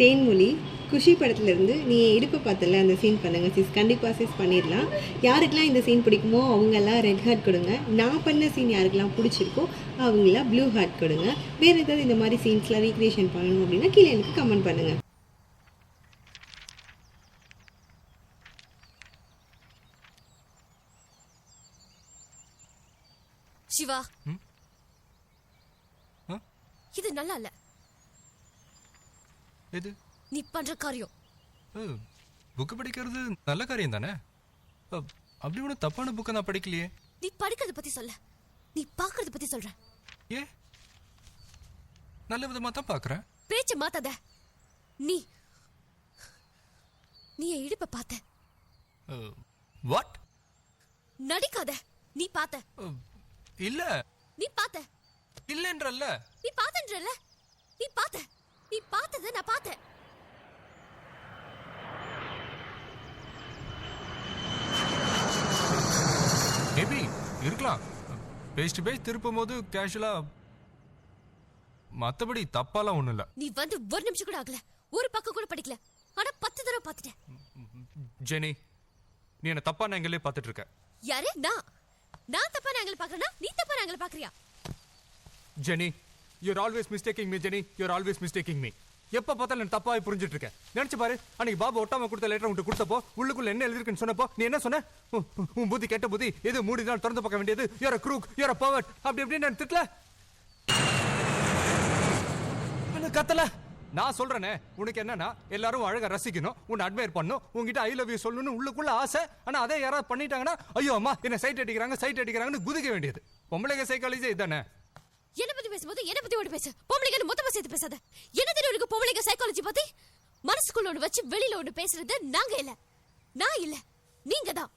தேன்மொழி குஷி படத்துல இருந்து நீ இடுப்பு பார்த்தல அந்த சீன் பண்ணுங்க சிஸ் கண்டிப்பாக சிஸ் பண்ணிடலாம். யாருக்கெல்லாம் இந்த சீன் பிடிக்குமோ அவங்கெல்லாம் ரெட் ஹார்ட் கொடுங்க. நான் பண்ண சீன் யாருக்கெல்லாம் பிடிச்சிருக்கோ அவங்களாம் ப்ளூ ஹார்ட் கொடுங்க. வேறு ஏதாவது இந்த மாதிரி சீன்ஸ்லாம் ரீக்ரியேஷன் பண்ணணும் அப்படின்னா கீழே எனக்கு கமெண்ட் பண்ணுங்கள் சிவா? இது நல்லா இல்ல. எது? நீ பண்ற காரியம். புக்கு படிக்கிறது நல்ல காரியம் தானே? அப்படி ஒன்றும் தப்பான புக்கை நான் படிக்கலையே. நீ படிக்கிறத பத்தி சொல்ல. நீ பாக்குறத பத்தி சொல்ற. ஏ? நல்ல விதமாக தான் பார்க்குறேன் பேச்ச மாத்தாத. நீ நீ என் இடுப்ப பார்த்த. வாட் நடிக்காத. நீ பார்த்த. இல்லை. நீ பார்த்த. இல்லைன்றல்ல. நீ பார்த்தன்றல நீ பார்த்த. நீ பார்த்தத நான் பார்த்தேன். மேபி இருக்கலாம். பேஸ்ட் பேஸ் திருப்பும் போது கேஷுவலாக மற்றபடி தப்பாலாம் ஒன்றும் இல்லை நீ வந்து ஒரு நிமிஷம் கூட ஆகல. ஒரு பக்கம் கூட படிக்கல. ஆனா பத்து தடவை பார்த்துட்டேன். ஜெனி நீ என்ன தப்பான எங்களே பார்த்துட்டு இருக்க யாரு? நான். நான் தப்பா நாங்கள் பாக்குறேன்னா நீ தப்பா நாங்கள் பாக்குறியா Jenny you're always mistaking me Jenny you're always mistaking me எப்ப பார்த்தாலும் நான் தப்பாவே புரிஞ்சிட்டு இருக்கேன் நினைச்சு பாரு அன்னைக்கு பாபு ஒட்டாம கொடுத்த லெட்டர் உன்ட்டு கொடுத்தப்போ உள்ளுக்குள்ள என்ன எழுதிருக்குன்னு சொன்னப்போ நீ என்ன சொன்ன? உன் புத்தி கெட்ட புத்தி எது மூடி நாள் திறந்து பார்க்க வேண்டியது யோர க்ரூக் யோர பவர்ட் அப்படி அப்படின்னு நான் திட்டல. கத்தல? நான் சொல்றேனே உனக்கு என்னன்னா எல்லாரும் அழகா ரசிக்கணும் உன்னை அட்மையர் பண்ணணும் உன்கிட்ட ஐ லவ் யூ சொல்லணும்னு உள்ளுக்குள்ள ஆசை ஆனா அதே யாராவது பண்ணிட்டாங்கன்னா ஐயோ அம்மா என்ன சைட் அடிக்கிறாங்க சைட் அடிக்கிறாங்கன்னு குதிக்க வேண்டியது. பொம்பளைங்க சைக்காலஜி இதானே என்ன பத்தி பேசும்போது என்ன பத்தி ஓடி பேசு. பொம்பளைங்க மொத்தமா சேர்த்து பேசாத. என்ன தெரியும் உனக்கு பொம்பளைங்க சைக்காலஜி பத்தி? மனசுக்குள்ள ஒன்று வச்சு வெளியில ஒன்று பேசுறது நாங்க இல்ல. நான் இல்ல. நீங்க தான்